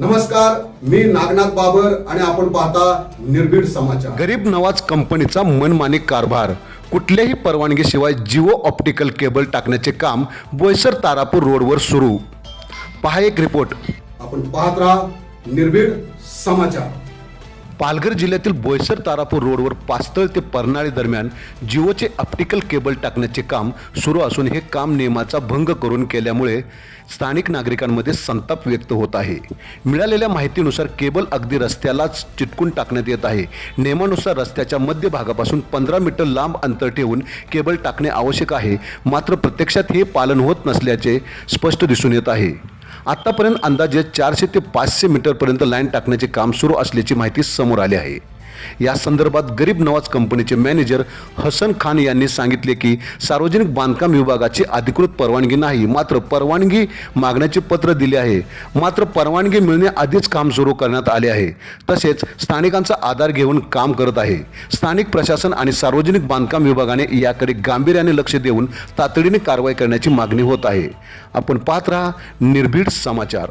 नमस्कार मी नागनाथ बाबर आणि आपण पाहता निर्भीड समाचार. गरीब नवाज कंपनीचा मनमानी कारभार. कुठल्याही परवानगीशिवाय जिओ ऑप्टिकल केबल टाकण्याचे काम बोईसर तारापूर रोडवर सुरू. पहा एक रिपोर्ट. आपण पाहत राहा निर्भीड समाचार. पालघर जिल्ह्यातील बोईसर तारापूर रोडवर पास्तळ ते परनाळी दरम्यान जिओचे ऑप्टिकल केबल टाकण्याचे काम सुरू असून हे काम नियमाचा भंग करून केल्यामुळे स्थानिक नागरिकांमध्ये संताप व्यक्त होत आहे. मिळालेल्या माहितीनुसार केबल अगदी रस्त्यालाच चिटकून टाकण्यात येत आहे. नियमानुसार रस्त्याच्या मध्यभागापासून पंधरा मीटर लांब अंतर ठेवून केबल टाकणे आवश्यक आहे. मात्र प्रत्यक्षात हे पालन होत नसल्याचे स्पष्ट दिसून येत आहे. आतापर्यंत अंदाजे चारशे ते पाचशे मीटरपर्यंत लाईन टाकण्याचे काम सुरू असल्याची माहिती समोर आली आहे. या संदर्भात गरीब नवाज कंपनीचे मॅनेजर हसन खान यांनी सांगितले की सार्वजनिक बांधकाम विभागाची अधिकृत परवानगी नाही मात्र परवानगी मागण्याचे पत्र दिले आहे. मात्र परवानगी मिळणे आधीच काम सुरू करण्यात आले आहे. तसेच स्थानिकांचा आधार घेऊन काम करत आहे. स्थानिक प्रशासन आणि सार्वजनिक बांधकाम विभागाने याकडे गांभीर्याने लक्ष देऊन तातडीने कारवाई करण्याची मागणी होत आहे. आपण पाहत राहा निर्भीड समाचार.